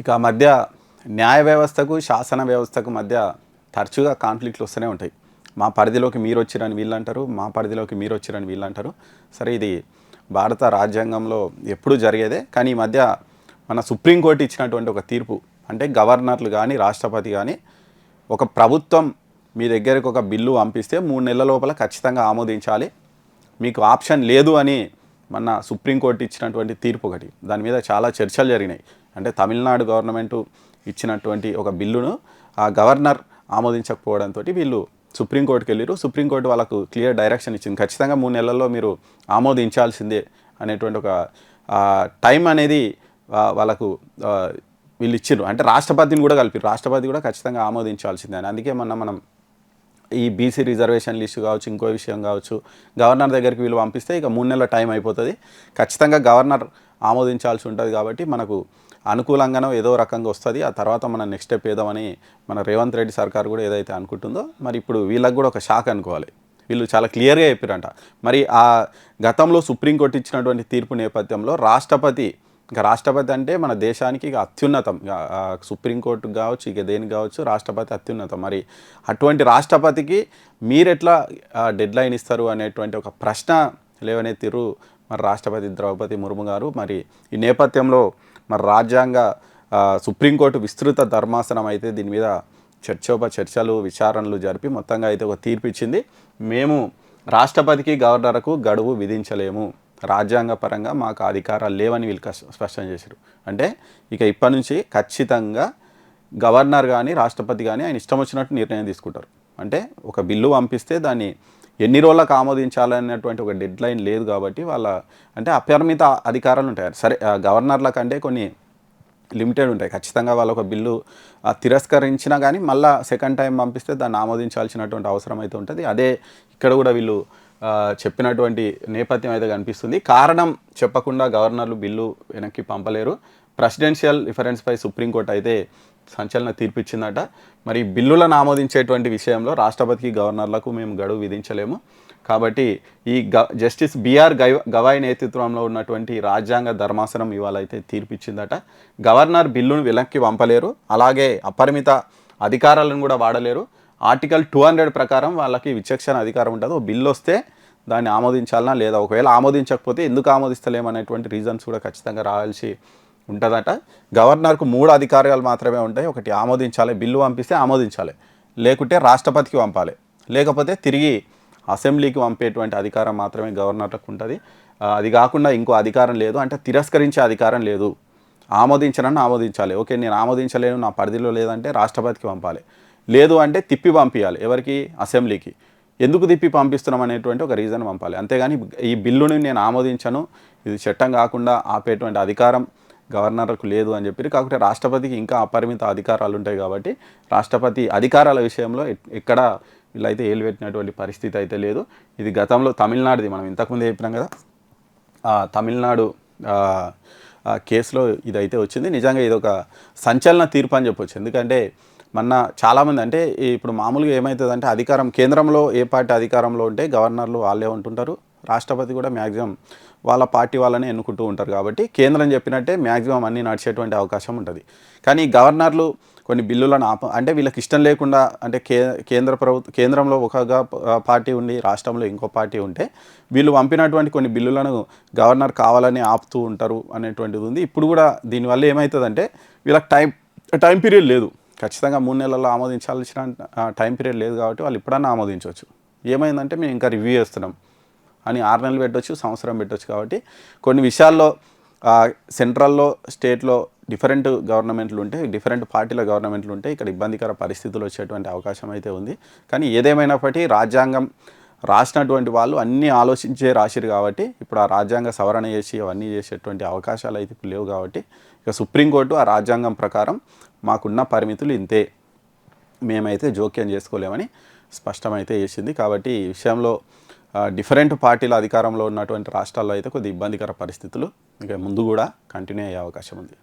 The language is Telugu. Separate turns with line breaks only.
ఇక ఆ మధ్య న్యాయ వ్యవస్థకు శాసన వ్యవస్థకు మధ్య తరచుగా కాన్ఫ్లిక్ట్లు వస్తూనే ఉంటాయి. మా పరిధిలోకి మీరు వచ్చిరని వీళ్ళు అంటారు మా పరిధిలోకి మీరు వచ్చిరని వీళ్ళు అంటారు. సరే ఇది భారత రాజ్యాంగంలో ఎప్పుడూ జరిగేదే కానీ ఈ మధ్య మన సుప్రీంకోర్టు ఇచ్చినటువంటి ఒక తీర్పు అంటే గవర్నర్లు కానీ రాష్ట్రపతి కానీ ఒక ప్రభుత్వం మీ దగ్గరకు ఒక బిల్లు పంపిస్తే మూడు నెలల లోపల ఖచ్చితంగా ఆమోదించాలి. మీకు ఆప్షన్ లేదు అని మన సుప్రీంకోర్టు ఇచ్చినటువంటి తీర్పు ఒకటి. దాని మీద చాలా చర్చలు జరిగినాయి. అంటే తమిళనాడు గవర్నమెంట్ ఇచ్చినటువంటి ఒక బిల్లును ఆ గవర్నర్ ఆమోదించకపోవడంతో వీళ్ళు సుప్రీంకోర్టుకి వెళ్ళారు. సుప్రీంకోర్టు వాళ్ళకు క్లియర్ డైరెక్షన్ ఇచ్చింది. ఖచ్చితంగా మూడు నెలల్లో మీరు ఆమోదించాల్సిందే అనేటువంటి ఒక టైం అనేది వాళ్ళకు వీళ్ళు ఇచ్చారు అంటే రాష్ట్రపతిని కూడా కలిపారు రాష్ట్రపతి కూడా ఖచ్చితంగా ఆమోదించాల్సిందే అని. అందుకే మొన్న మనం ఈ బీసీ రిజర్వేషన్ లిస్టు కావచ్చు ఇంకో విషయం కావచ్చు గవర్నర్ దగ్గరికి వీళ్ళు పంపిస్తే ఇక మూడు నెలల టైం అయిపోతుంది. ఖచ్చితంగా గవర్నర్ ఆమోదించాల్సి ఉంటుంది కాబట్టి మనకు అనుకూలంగానో ఏదో రకంగా వస్తుంది. ఆ తర్వాత మనం నెక్స్ట్ స్టెప్ ఏదామని మన రేవంత్ రెడ్డి సర్కార్ కూడా ఏదైతే అనుకుంటుందో మరి ఇప్పుడు వీళ్ళకి కూడా ఒక షాక్ అనుకోవాలి. వీళ్ళు చాలా క్లియర్గా చెప్పారంట. మరి ఆ గతంలో సుప్రీంకోర్టు ఇచ్చినటువంటి తీర్పు నేపథ్యంలో రాష్ట్రపతి ఇంకా రాష్ట్రపతి అంటే మన దేశానికి ఇక అత్యున్నతం. సుప్రీంకోర్టు కావచ్చు ఇక దేనికి కావచ్చు రాష్ట్రపతి అత్యున్నతం. మరి అటువంటి రాష్ట్రపతికి మీరెట్లా డెడ్ లైన్ ఇస్తారు అనేటువంటి ఒక ప్రశ్న లేవనెత్తిరు మరి రాష్ట్రపతి ద్రౌపది ముర్ము గారు. మరి ఈ నేపథ్యంలో మరి రాజ్యాంగ సుప్రీంకోర్టు విస్తృత ధర్మాసనం అయితే దీని మీద చర్చోప చర్చలు విచారణలు జరిపి మొత్తంగా అయితే ఒక తీర్పు ఇచ్చింది. మేము రాష్ట్రపతికి గవర్నర్కు గడువు విధించలేము. రాజ్యాంగ పరంగా మాకు అధికారాలు లేవని వీళ్ళు స్పష్టం చేశారు. అంటే ఇక ఇప్పటి నుంచి ఖచ్చితంగా గవర్నర్ కానీ రాష్ట్రపతి కానీ ఆయన ఇష్టం వచ్చినట్టు నిర్ణయం తీసుకుంటారు. అంటే ఒక బిల్లు పంపిస్తే దాన్ని ఎన్ని రోజులకు ఆమోదించాలనేటువంటి ఒక డెడ్ లైన్ లేదు కాబట్టి వాళ్ళ అంటే అపరిమిత అధికారాలు ఉంటాయి. సరే గవర్నర్ల కంటే కొన్ని లిమిటెడ్ ఉంటాయి. ఖచ్చితంగా వాళ్ళు ఒక బిల్లు తిరస్కరించినా కానీ మళ్ళీ సెకండ్ టైం పంపిస్తే దాన్ని ఆమోదించాల్సినటువంటి అవసరం అయితే ఉంటుంది. అదే ఇక్కడ కూడా వీళ్ళు చెప్పినటువంటి నేపథ్యం అయితే కనిపిస్తుంది. కారణం చెప్పకుండా గవర్నర్లు బిల్లు వెనక్కి పంపలేరు. ప్రెసిడెన్షియల్ రిఫరెన్స్పై సుప్రీంకోర్టు అయితే సంచలన తీర్పు ఇచ్చిందట మరి బిల్లులను ఆమోదించేటువంటి విషయంలో రాష్ట్రపతికి గవర్నర్లకు మేము గడువు విధించలేము. కాబట్టి ఈ గ జస్టిస్ బీఆర్ గై గవాయ్ నేతృత్వంలో ఉన్నటువంటి రాజ్యాంగ ధర్మాసనం ఇవాళ అయితే గవర్నర్ బిల్లును వెనక్కి పంపలేరు అలాగే అపరిమిత అధికారాలను కూడా వాడలేరు. ఆర్టికల్ టూ హండ్రెడ్ ప్రకారం వాళ్ళకి విచక్షణ అధికారం ఉంటుంది ఓ బిల్లు వస్తే దాన్ని ఆమోదించాలనా లేదా ఒకవేళ ఆమోదించకపోతే ఎందుకు ఆమోదిస్తలేమనేటువంటి రీజన్స్ కూడా ఖచ్చితంగా రావాల్సి ఉంటుందట. గవర్నర్కు మూడు అధికారాలు మాత్రమే ఉంటాయి. ఒకటి ఆమోదించాలి బిల్లు పంపిస్తే ఆమోదించాలి. లేకుంటే రాష్ట్రపతికి పంపాలి. లేకపోతే తిరిగి అసెంబ్లీకి పంపేటువంటి అధికారం మాత్రమే గవర్నర్లకు ఉంటుంది. అది కాకుండా ఇంకో అధికారం లేదు. అంటే తిరస్కరించే అధికారం లేదు. ఆమోదించనని ఆమోదించాలి. ఓకే నేను ఆమోదించలేను నా పరిధిలో లేదంటే రాష్ట్రపతికి పంపాలి. లేదు అంటే తిప్పి పంపించాలి ఎవరికి? అసెంబ్లీకి. ఎందుకు తిప్పి పంపిస్తున్నాం అనేటువంటి ఒక రీజన్ పంపాలి. అంతేగాని ఈ బిల్లుని నేను ఆమోదించను. ఇది చట్టం కాకుండా ఆపేటువంటి అధికారం గవర్నర్కు లేదు అని చెప్పి కాకపోతే రాష్ట్రపతికి ఇంకా అపరిమిత అధికారాలు ఉంటాయి కాబట్టి రాష్ట్రపతి అధికారాల విషయంలో ఎక్కడ వీళ్ళైతే ఏలు పెట్టినటువంటి పరిస్థితి అయితే లేదు. ఇది గతంలో తమిళనాడుది. మనం ఇంతకుముందే చెప్పినాం కదా. ఆ, తమిళనాడు కేసులో ఇదైతే వచ్చింది. నిజంగా ఇది ఒక సంచలన తీర్పు అని చెప్పొచ్చు. ఎందుకంటే మొన్న చాలామంది అంటే ఇప్పుడు మామూలుగా ఏమవుతుందంటే అధికారం కేంద్రంలో ఏ పార్టీ అధికారంలో ఉంటే గవర్నర్లు వాళ్ళే ఉంటుంటారు. రాష్ట్రపతి కూడా మ్యాక్సిమం వాళ్ళ పార్టీ వాళ్ళనే ఎన్నుకుంటూ ఉంటారు కాబట్టి కేంద్రం చెప్పినట్టే మ్యాక్సిమం అన్నీ నడిచేటువంటి అవకాశం ఉంటుంది. కానీ గవర్నర్లు కొన్ని బిల్లులను ఆప అంటే వీళ్ళకి ఇష్టం లేకుండా అంటే కే కేంద్ర ప్రభుత్వ కేంద్రంలో ఒక పార్టీ ఉండి రాష్ట్రంలో ఇంకో పార్టీ ఉంటే వీళ్ళు పంపినటువంటి కొన్ని బిల్లులను గవర్నర్ కావాలని ఆపుతూ ఉంటారు అనేటువంటిది ఉంది. ఇప్పుడు కూడా దీనివల్ల ఏమవుతుందంటే వీళ్ళకి టైం టైం పీరియడ్ లేదు. ఖచ్చితంగా మూడు నెలల్లో ఆమోదించాల్సిన టైం పీరియడ్ లేదు కాబట్టి వాళ్ళు ఇప్పుడన్నా ఆమోదించవచ్చు. ఏమైందంటే మేము ఇంకా రివ్యూ చేస్తున్నాం. అని ఆరు నెలలు పెట్టవచ్చు సంవత్సరం పెట్టొచ్చు కాబట్టి కొన్ని విషయాల్లో సెంట్రల్లో స్టేట్లో డిఫరెంట్ గవర్నమెంట్లు ఉంటే డిఫరెంట్ పార్టీల గవర్నమెంట్లు ఉంటే ఇక్కడ ఇబ్బందికర పరిస్థితులు వచ్చేటువంటి అవకాశం అయితే ఉంది. కానీ ఏదేమైనప్పటికీ రాజ్యాంగం రాసినటువంటి వాళ్ళు అన్నీ ఆలోచించే రాసిరు కాబట్టి ఇప్పుడు ఆ రాజ్యాంగ సవరణ చేసి అవన్నీ చేసేటువంటి అవకాశాలు అయితే ఇప్పుడు లేవు కాబట్టి ఇక సుప్రీంకోర్టు ఆ రాజ్యాంగం ప్రకారం మాకున్న పరిమితులు ఇంతే. మేమైతే జోక్యం చేసుకోలేమని స్పష్టమైతే చేసింది కాబట్టి ఈ విషయంలో డిఫరెంట్ పార్టీల అధికారంలో ఉన్నటువంటి రాష్ట్రాల్లో అయితే కొద్ది ఇబ్బందికర పరిస్థితులు. ఇక ముందు కూడా కంటిన్యూ అయ్యే అవకాశం ఉంది.